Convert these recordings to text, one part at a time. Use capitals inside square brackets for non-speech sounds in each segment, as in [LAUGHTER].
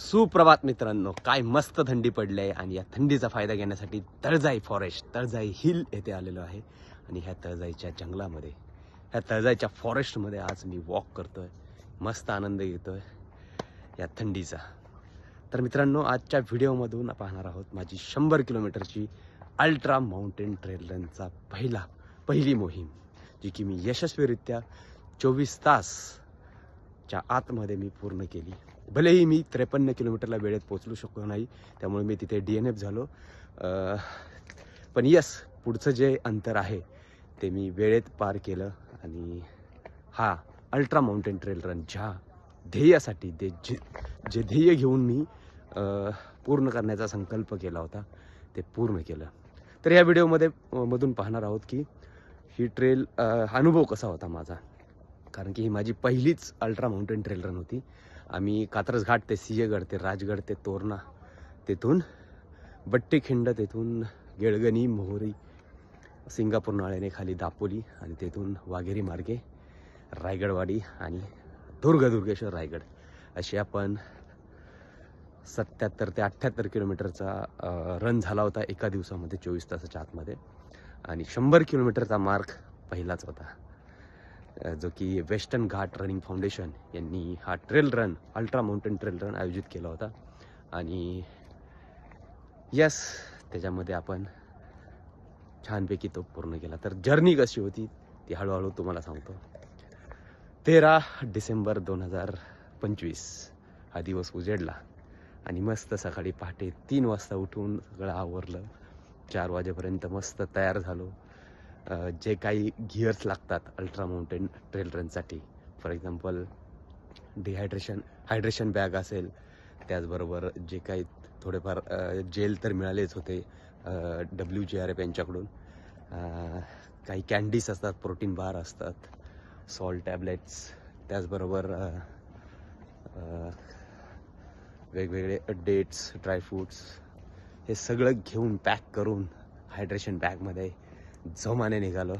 सुप्रभात मित्रांनो काय मस्त थंडी पडली आहे आणि या थंडीचा फायदा घेण्यासाठी तळजाई फॉरेस्ट तळजाई हिल येथे आलेलो आहे. आणि ह्या तळजाईच्या जंगलामध्ये ह्या तळजाईच्या फॉरेस्टमध्ये आज मी वॉक करतोय. मस्त आनंद घेतोय या थंडीचा. तर मित्रांनो आजच्या व्हिडिओमधून पाहणार आहोत माझी शंभर किलोमीटरची अल्ट्रा माउंटेन ट्रेल रनचा पहिला पहिली मोहीम जी की मी यशस्वीरित्या चोवीस तास च्या आतमध्ये मी पूर्ण केली. भलेही मी त्रेपन्न किलोमीटरला वेळेत पोचलू शकलो नाही त्यामुळे मी तिथे डी एन एफ झालो. पण यस पुढचं जे अंतर आहे ते मी वेळेत पार केलं आणि हा अल्ट्रा माउंटेन ट्रेल रन ज्या ध्येयासाठी ते जे जे ध्येय घेऊन मी पूर्ण करण्याचा संकल्प केला होता ते पूर्ण केलं. तर या व्हिडिओमध्ये मधून पाहणार आहोत की ही ट्रेल अनुभव कसा होता माझा? कारण की ही माझी पहिलीच अल्ट्रा माउंटेन ट्रेल रन होती. आम्ही कात्रज घाट ते सिंहगड ते राजगड ते तोरणा तेथून बट्टेखिंड तेथून गेळगणी मोहोरी सिंगापूर नाळ्याने खाली दापोली आणि तेथून वाघेरी मार्गे रायगडवाडी आणि दुर्ग दुर्गेश्वर रायगड अशी आपण सत्याहत्तर ते अठ्ठ्याहत्तर किलोमीटरचा रन झाला होता एका दिवसामध्ये चोवीस तासाच्या आतमध्ये. आणि शंभर किलोमीटरचा मार्क पहिलाच होता. जो की वेस्टर्न घाट रनिंग फाउंडेशन यांनी हा trail run ultra mountain trail run आयोजित केला होता. आणि यस त्याच्यामध्ये आपण छानपैकी तो पूर्ण केला. तर जर्नी कशी होती ती हळूहळू तुम्हाला सांगतो. तेरा डिसेंबर दोन हजार पंचवीस हा दिवस उजेडला. आणि मस्त सकाळी पहाटे तीन वाजता उठून सगळं आवरलं. चार वाजेपर्यंत मस्त तयार झालो. जे काही गिअर्स लागतात ultra mountain trail रनसाठी for example dehydration hydration bag असेल त्याचबरोबर जे काही थोडेफार जेल तर मिळालेच होते डब्ल्यू जी आर एफ यांच्याकडून. काही कॅन्डीज असतात प्रोटीन बार असतात सॉल्ट टॅबलेट्स त्याचबरोबर वेगवेगळे डेट्स ड्रायफ्रूट्स हे सगळं घेऊन पॅक करून हायड्रेशन बॅगमध्ये जोमाने निघालो.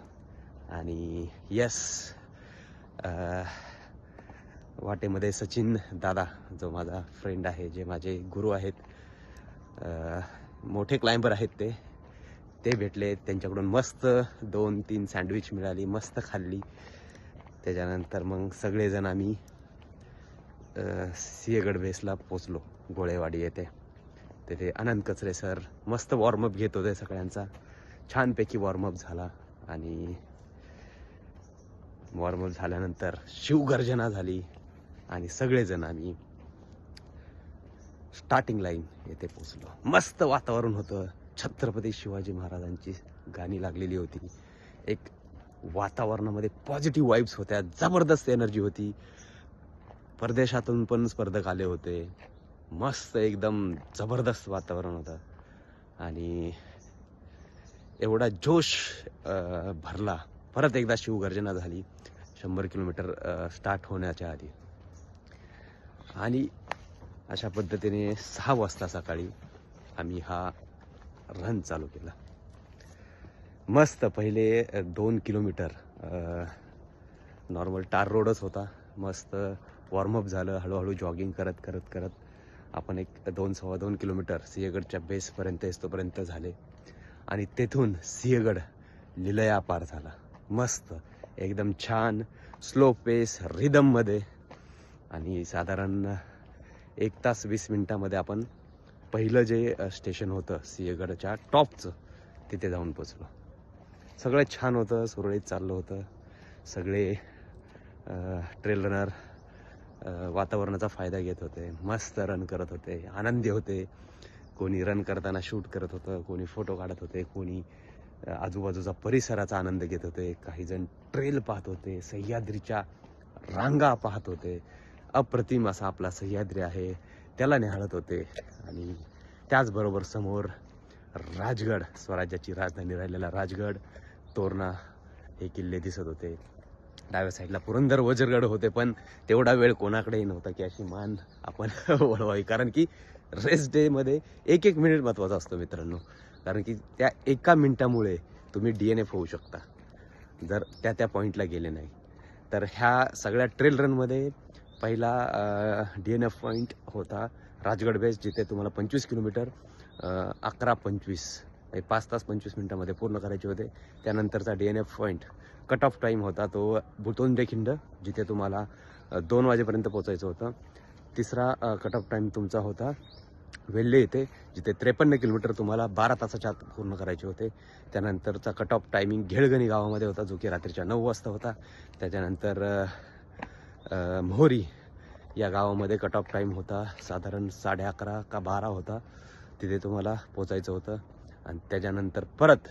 आणि यस वाटेमध्ये सचिन दादा जो माझा फ्रेंड आहे जे माझे गुरु आहेत मोठे क्लाइंबर आहेत ते ते भेटले. त्यांच्याकडून मस्त दोन तीन सँडविच मिळाली मस्त खाल्ली. त्याच्यानंतर मग सगळेजण आम्ही सिंहगड बेसला पोचलो गोळेवाडी येथे. तेथे आनंद कचरे सर मस्त वॉर्मअप घेत होते सगळ्यांचा. छानपैकी वॉर्मअप झाला आणि वॉर्मअप झाल्यानंतर शिवगर्जना झाली आणि सगळेजण आम्ही स्टार्टिंग लाईन येथे पोचलो मस्त वातावरण होतं. छत्रपती शिवाजी महाराजांची गाणी लागलेली होती. एक वातावरणामध्ये पॉझिटिव्ह वाईब्स होत्या. जबरदस्त एनर्जी होती. परदेशातून पण स्पर्धक आले होते. मस्त एकदम जबरदस्त वातावरण होतं. आणि एवढा जोश भरला. परत एकदा शिवगर्जना झाली शंभर किलोमीटर स्टार्ट होण्याच्या आधी. आणि अशा पद्धतीने सहा वाजता सकाळी आम्ही हा रन चालू केला. मस्त पहिले दोन किलोमीटर नॉर्मल टार रोडच होता. मस्त वॉर्मअप झालं हळूहळू जॉगिंग करत करत करत. आपण एक दोन सव्वा दोन किलोमीटर सिंहगडच्या बेसपर्यंत येतोपर्यंत झाले. आणि तेथून सिंहगड लिलया पार झाला. मस्त एकदम छान स्लो पेस रिदममध्ये आणि साधारण एक तास वीस मिनटामध्ये आपण पहिलं जे स्टेशन होतं सिंहगडच्या टॉपचं तिथे जाऊन पोचलो सगळं छान होतं सुरळीत चाललं होतं. सगळे ट्रेल रनर वातावरणाचा फायदा घेत होते. मस्त रन करत होते आनंदी होते. कोणी रन करताना शूट करत होतं कोणी फोटो काढत होते कोणी आजूबाजूचा परिसराचा आनंद घेत होते काही जण ट्रेल पाहत होते सह्याद्रीच्या रांगा पाहत होते. अप्रतिम असा आपला सह्याद्री आहे त्याला निहाळत होते. आणि त्याचबरोबर समोर राजगड स्वराज्याची राजधानी राहिलेला राजगड तोरणा हे किल्ले दिसत होते. डाव्या साईडला पुरंदर वज्रगड होते पण तेवढा वेळ कोणाकडेही नव्हता की अशी मान आपण [LAUGHS] वळवावी. कारण की रेस्ट डेमध्ये एक एक मिनिट महत्त्वाचा असतो मित्रांनो. कारण की त्या एका मिनिटामुळे तुम्ही डी एन एफ होऊ शकता. जर त्या त्या पॉईंटला गेले नाही. तर ह्या सगळ्या ट्रेल रनमध्ये पहिला डी एन एफ पॉईंट होता राजगड बेस जिथे तुम्हाला पंचवीस किलोमीटर अकरा पंचवीस म्हणजे पाच तास पंचवीस मिनटामध्ये पूर्ण करायचे होते. त्यानंतरचा D N F point cut off time होता तो भुतोंडे खिंड जिथे तुम्हाला दोन वाजेपर्यंत पोचायचं होतं. तिसरा कट ऑफ टाईम तुमचा होता. वेल्ले येथे जिथे त्रेपन्न किलोमीटर तुम्हाला बारा तासाच्या आत पूर्ण करायचे होते. त्यानंतरचा कट ऑफ टायमिंग घेळगणी गावामध्ये होता जो की रात्रीच्या नऊ वाजता होता. त्याच्यानंतर मोहरी या गावामध्ये कट ऑफ टाईम होता. साधारण साडे अकरा का बारा होता तिथे तुम्हाला पोचायचं होतं. आणि त्याच्यानंतर परत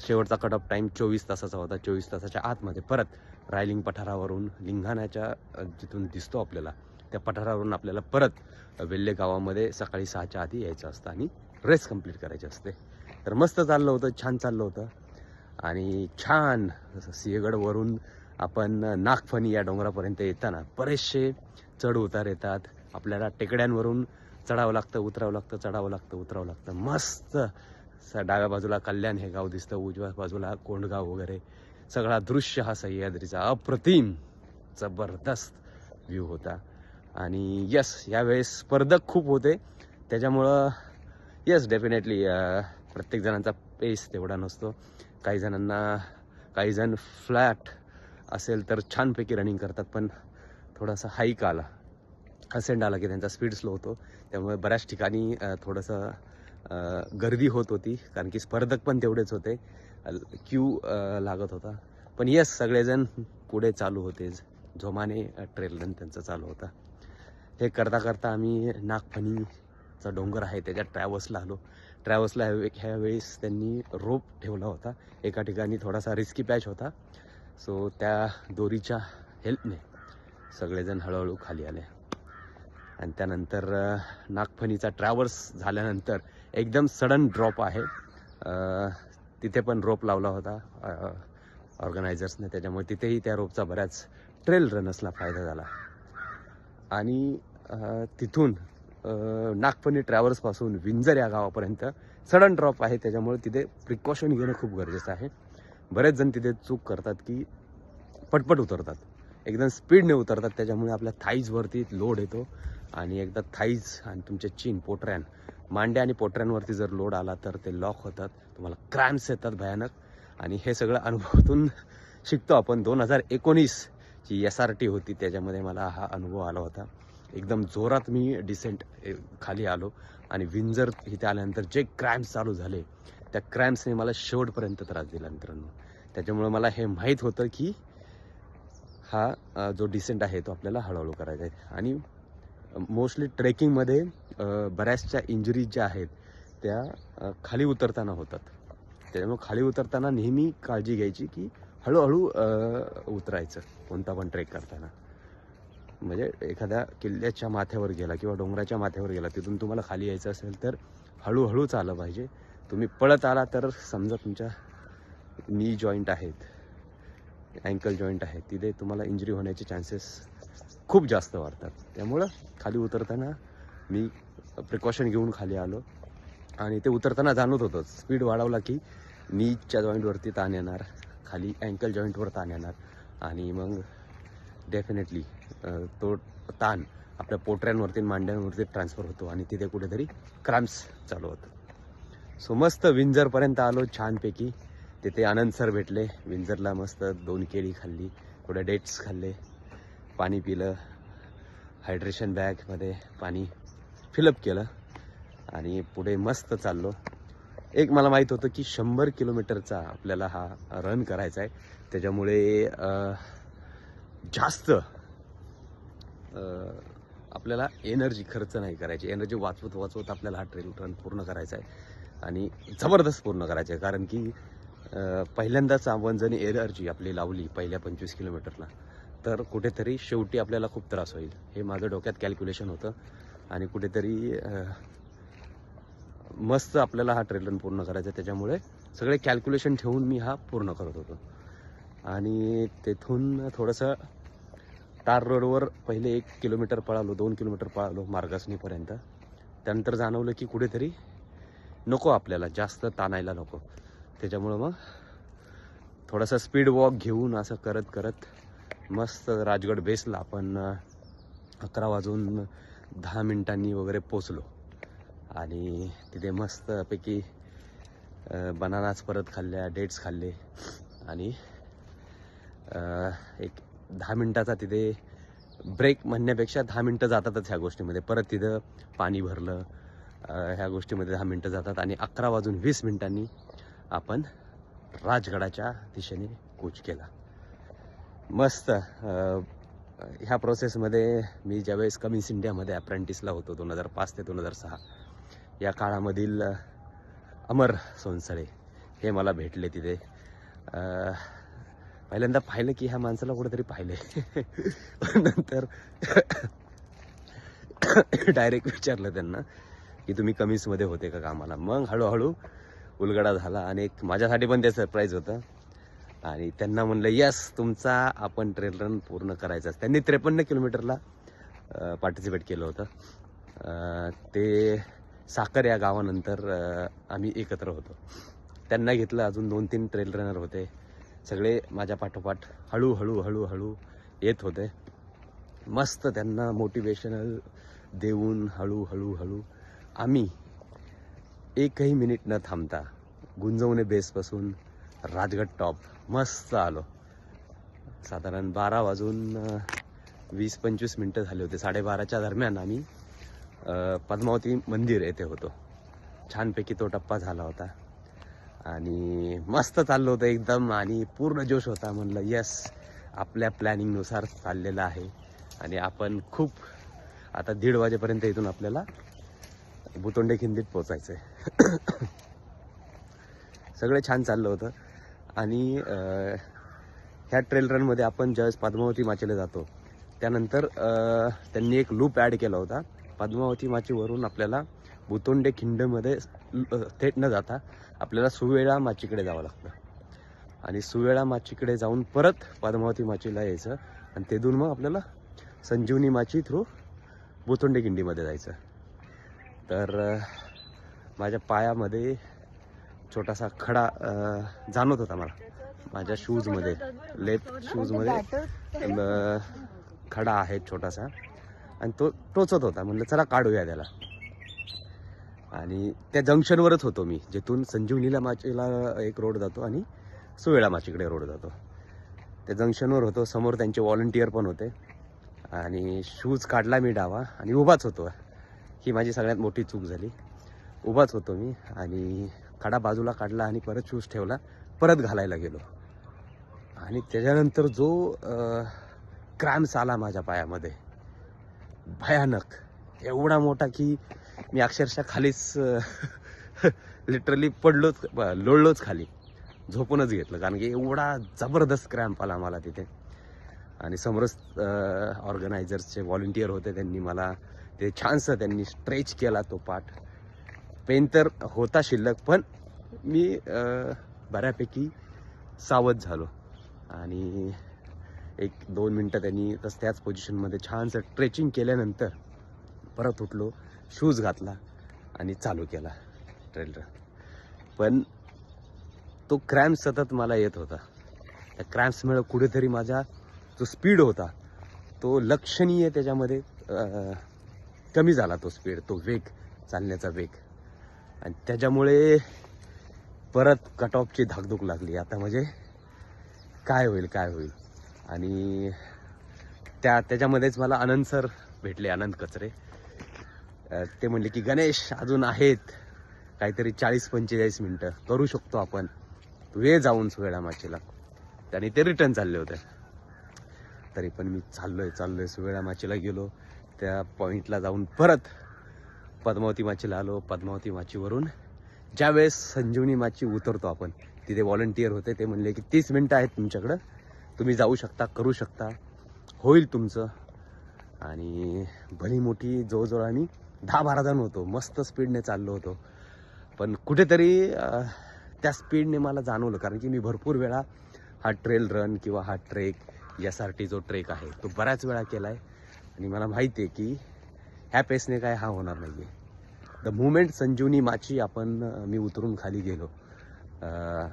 शेवटचा कट ऑफ टाईम चोवीस तासाचा होता. चोवीस तासाच्या आतमध्ये परत रायलिंग पठारावरून लिंगाण्याच्या जिथून दिसतो आपल्याला त्या पठारावरून आपल्याला परत वेल्ले गावामध्ये सकाळी सहाच्या आधी यायचं असतं आणि रेस कंप्लीट करायची असते. तर मस्त चाललं होतं छान चाललं होतं. आणि छान सिंहगडवरून आपण नागफणी या डोंगरापर्यंत येताना बरेचसे चढ उतार येतात. आपल्याला टेकड्यांवरून चढावं लागतं उतरावं लागतं चढावं लागतं उतरावं लागतं. मस्त स- डाव्या बाजूला कल्याण हे गाव दिसतं उजव्या बाजूला कोंडगाव वगैरे. सगळा दृश्य हा सह्याद्रीचा अप्रतिम जबरदस्त व्ह्यू होता. आणि यस यावेळेस स्पर्धक खूप होते. त्याच्यामुळं येस डेफिनेटली प्रत्येक जणांचा पेस तेवढा नसतो. काही जणांना काही जण फ्लॅट असेल तर छानपैकी रनिंग करतात पण थोडासा हाईक आला. असेंड आला की त्यांचा स्पीड स्लो होतो. त्यामुळे बऱ्याच ठिकाणी थोडंसं गर्दी होत होती कारण की स्पर्धक पण तेवढेच होते. क्यू लागत होता. पण येस सगळेजण पुढे चालू होते. जोमाने ट्रेल रन त्यांचा चालू होता. हे करता करता आम्ही नागफणीचा डोंगर आहे त्याच्या ट्रॅव्हल्सला आलो. ट्रॅव्हल्सला ह्या ह्या त्यांनी रोप ठेवला होता. एका ठिकाणी थोडासा रिस्की पॅच होता. सो त्या दोरीच्या हेल्पने सगळेजण हळूहळू खाली आले. आणि त्यानंतर नागफणीचा ट्रॅव्हल्स झाल्यानंतर एकदम सडन ड्रॉप आहे. तिथे पण रोप लावला होता ऑर्गनायझर्सने त्याच्यामुळे तिथेही त्या रोपचा बऱ्याच ट्रेल रनर्सला फायदा झाला. आणि तिथून अ, नागपणी ट्रॅव्हल्सपासून विंजर या गावापर्यंत सडन ड्रॉप आहे. त्याच्यामुळे तिथे प्रिकॉशन घेणं खूप गरजेचं आहे. बरेच जण तिथे चूक करतात की पटपट उतरतात. एकदम स्पीडने उतरतात त्याच्यामुळे आपल्या थाईजवरती लोड येतो. आणि एकदा थाईज आणि तुमचे चीन पोटऱ्यान मांड्या आणि पोटऱ्यांवरती जर लोड आला तर ते लॉक होतात. तुम्हाला क्रॅम्प्स येतात भयानक. आणि हे सगळं अनुभवातून [LAUGHS] शिकतो आपण. दोन हजार एकोणीस जी एस आर टी होती त्याच्यामध्ये मला हा अनुभव आला होता. एकदम जोरात मी डिसेंट खाली आलो. आणि विंजर इथे आल्यानंतर जे क्रॅम्प्स चालू झाले त्या क्रॅम्प्सने मला शेवटपर्यंत त्रास दिला मित्रांनो. त्याच्यामुळे मला हे माहीत होतं की हा जो डिसेंट आहे तो आपल्याला हळूहळू करायचा आहे. आणि मोस्टली ट्रेकिंगमध्ये बऱ्याचशा इंजरीज ज्या आहेत त्या खाली उतरताना होतात. त्याच्यामुळे खाली उतरताना नेहमी काळजी घ्यायची की हळूहळू उतरायचं कोणता पण ट्रेक करताना. म्हणजे एखाद्या किल्ल्याच्या माथ्यावर गेला किंवा डोंगराच्या माथ्यावर गेला तिथून तुम्हाला खाली यायचं असेल तर हळूहळूच आलं पाहिजे. तुम्ही पळत आला तर समजा तुमच्या नी जॉईंट आहेत अँकल जॉईंट आहे तिथे तुम्हाला इंजरी होण्याचे चान्सेस खूप जास्त वाढतात. त्यामुळं खाली उतरताना मी प्रिकॉशन घेऊन खाली आलो. आणि ते उतरताना जाणवत होतं स्पीड वाढवला की नीच्या जॉईंटवरती ताण येणार खाली अँकल जॉईंटवर ताण येणार. आणि मग डेफिनेटली तो ताण आपल्या पोटऱ्यांवरती मांड्यांवरती ट्रान्सफर होतो आणि तिथे कुठेतरी क्रॅम्प्स चालू होतं सो मस्त विंजरपर्यंत आलो छानपैकी. तिथे आनंद सर भेटले. विंजरला मस्त दोन केळी खाल्ली थोडे डेट्स खाल्ले पाणी पिलं हायड्रेशन बॅगमध्ये पाणी फिलअप केलं आणि पुढे मस्त चाललो. एक मला माहीत होतं की शंभर किलोमीटरचा आपल्याला हा रन करायचा आहे. त्याच्यामुळे जास्त आपल्याला एनर्जी खर्च नाही करायची. एनर्जी वाचवत वाचवत आपल्याला हा ट्रेल रन पूर्ण करायचा आहे. आणि जबरदस्त पूर्ण करायचं आहे. कारण की पहिल्यांदाच आपण जर एनर्जी आपली लावली पहिल्या पंचवीस किलोमीटरला. तर कुठेतरी शेवटी आपल्याला खूप त्रास होईल. हे माझं डोक्यात कॅल्क्युलेशन होतं. आणि कुठेतरी मस्त आपल्याला हा ट्रेल रन पूर्ण करायचा आहे. त्याच्यामुळे सगळे कॅल्क्युलेशन ठेवून मी हा पूर्ण करत होतो. आणि तेथून थोडंसं तार रोडवर पहिले एक किलोमीटर पळालो दोन किलोमीटर पळालो मार्गासनीपर्यंत त्यानंतर जाणवलं की कुठेतरी नको आपल्याला जास्त ताणायला नको. त्याच्यामुळं मग थोडासा स्पीड वॉक घेऊन असं करत करत मस्त राजगड बेसला आपण अकरा वाजून दहा मिनिटांनी वगैरे पोचलो आणि तिथे मस्तपैकी बनानाच परत खाल्ल्या डेट्स खाल्ले. आणि एक दहा मिनटाचा तिथे ब्रेक म्हणण्यापेक्षा दहा मिनटं जातातच ह्या गोष्टीमध्ये. परत तिथं पाणी भरलं ह्या गोष्टीमध्ये दहा मिनटं जातात. आणि अकरा वाजून वीस मिनिटांनी आपण राजगडाच्या दिशेने कूच केला. मस्त ह्या प्रोसेसमध्ये मी ज्यावेळेस कमिन्स इंडियामध्ये अप्रेंटिसला होतो दोन हजार पाच ते दोन हजार सहा या काळामधील अमर सोनसळे हे मला भेटले तिथे. पहिल्यांदा पाहिलं की ह्या माणसाला कुठेतरी पाहिले नंतर [COUGHS] डायरेक्ट विचारलं त्यांना की तुम्ही कमिन्समध्ये होते का कामाला? मग हळूहळू उलगडा झाला आणि एक माझ्यासाठी पण ते सरप्राईज होतं. आणि त्यांना म्हणलं यस तुमचा आपण ट्रेल रन पूर्ण करायचा त्यांनी त्रेपन्न किलोमीटरला पार्टिसिपेट केलं होतं. ते साखर या गावानंतर आम्ही एकत्र होतो. त्यांना घेतलं अजून दोन तीन ट्रेल रनर होते. सगळे माझ्या पाठोपाठ हळूहळू हळूहळू येत होते. मस्त त्यांना मोटिवेशनल देऊन हळूहळू हळू आम्ही एकही मिनिट न थांबता गुंजवणे बेसपासून राजगड टॉप. मस्त आलो. साधारण बारा वाजून वीस पंचवीस मिनटं झाले होते. साडेबाराच्या दरम्यान आम्ही पद्मावती मंदिर येथे होतो. छानपैकी तो टप्पा झाला होता. आणि मस्त चाललं होतं एकदम आणि पूर्ण जोश होता. म्हणलं यस आपल्या प्लॅनिंगनुसार चाललेलं आहे. आणि आपण खूप आता दीड वाजेपर्यंत इथून आपल्याला बुतोंडे खिंडीत पोचायचं आहे सगळं छान चाललं होतं. आणि ह्या ट्रेल रनमध्ये आपण ज्यावेळेस पद्मावती माचेला जातो त्यानंतर त्यांनी एक लूप ॲड केला होता. पद्मावती माचीवरून आपल्याला भुतोंडे खिंडमध्ये थेट न जाता आपल्याला सुवेळा माचीकडे जावं लागतं. आणि सुवेळा माचीकडे जाऊन परत पद्मावती माचीला यायचं. आणि तिथून मग आपल्याला संजीवनी माची थ्रू बुतोंडे खिंडीमध्ये जायचं. तर माझ्या पायामध्ये छोटासा खडा जाणवत होता मला. माझ्या शूजमध्ये लेफ्ट शूजमध्ये खडा आहे छोटासा. आणि तो टोचत होता. म्हणलं चला काढूया त्याला. आणि त्या जंक्शनवरच होतो मी जिथून संजीवनीला माचीला एक रोड जातो आणि सुवेळा माचीकडे रोड जातो. त्या जंक्शनवर होतो. समोर त्यांचे व्हॉलंटियर पण होते. आणि शूज काढला मी डावा आणि उभाच होतो. ही माझी सगळ्यात मोठी चूक झाली. उभाच होतो मी आणि खडा बाजूला काढला आणि परत शूज ठेवला. परत घालायला गेलो. आणि त्याच्यानंतर जो क्रॅम्स आला माझ्या पायामध्ये. भयानक. एवढा मोठा की मी अक्षरशः खालीच लिटरली [LAUGHS] पडलोच लोळलोच खाली. झोपूनच घेतलं. कारण की एवढा जबरदस्त क्रॅम्प आला मला तिथे. आणि समरस ऑर्गनायझर्सचे व्हॉलेंटियर होते त्यांनी मला ते छानसं त्यांनी स्ट्रेच केला तो पाठ. पेन तर होता शिल्लक पण मी बऱ्यापैकी सावध झालो. आणि एक दोन मिनटं त्यांनी तस त्याच पोझिशनमध्ये छानसं स्ट्रेचिंग केल्यानंतर परत उठलो शूज घातला आणि चालू केला ट्रेल रन पण तो क्रॅम्प सतत मला येत होता. त्या क्रॅम्प्समुळे कुठेतरी माझा जो स्पीड होता तो लक्षणीय त्याच्यामध्ये कमी झाला तो स्पीड तो वेग चालण्याचा वेग. आणि त्याच्यामुळे परत कट ऑफची धाकधूक लागली. आता म्हणजे काय होईल काय होईल? आणि त्या त्याच्यामध्येच मला आनंद सर भेटले आनंद कचरे. ते म्हणले की गणेश अजून आहेत काहीतरी चाळीस पंचेचाळीस मिनटं. करू शकतो आपण. वेळ जाऊन सुवेळा माचीला आणि ते रिटर्न चालले होते. तरी पण मी चाललोय चाललोय सुवेळा माचीला गेलो. त्या पॉईंटला जाऊन परत पद्मावती माचीला आलो पद्मावती माचीवरून ज्यावेळेस संजीवनी माची उतरतो आपण तिथे व्हॉलंटियर होते ते म्हणले की तीस मिनटं आहेत तुमच्याकडं. तुम्ही जाऊ शकता करू शकता. होईल तुमचं. आणि भली मोठी जवळजवळ आम्ही दहा बारा जण होतो. मस्त स्पीडने चाललो होतो. पण कुठेतरी त्या स्पीडने मला जाणवलं कारण की मी भरपूर वेळा हा ट्रेल रन किंवा हा ट्रेक एस आर टी जो ट्रेक आहे तो बऱ्याच वेळा केला आहे आणि मला माहिती आहे की ह्या पेसने काय हा होणार नाही आहे द मुमेंट संजीवनी माची आपण मी उतरून खाली गेलो.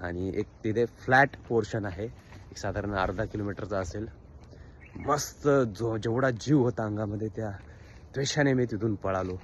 आणि एक तिथे फ्लॅट पोर्शन आहे. एक साधारण अर्धा किलोमीटरचा असेल. मस्त जो जेवढा जीव होता अंगामध्ये त्या द्वेषाने मी तिथून पळालो.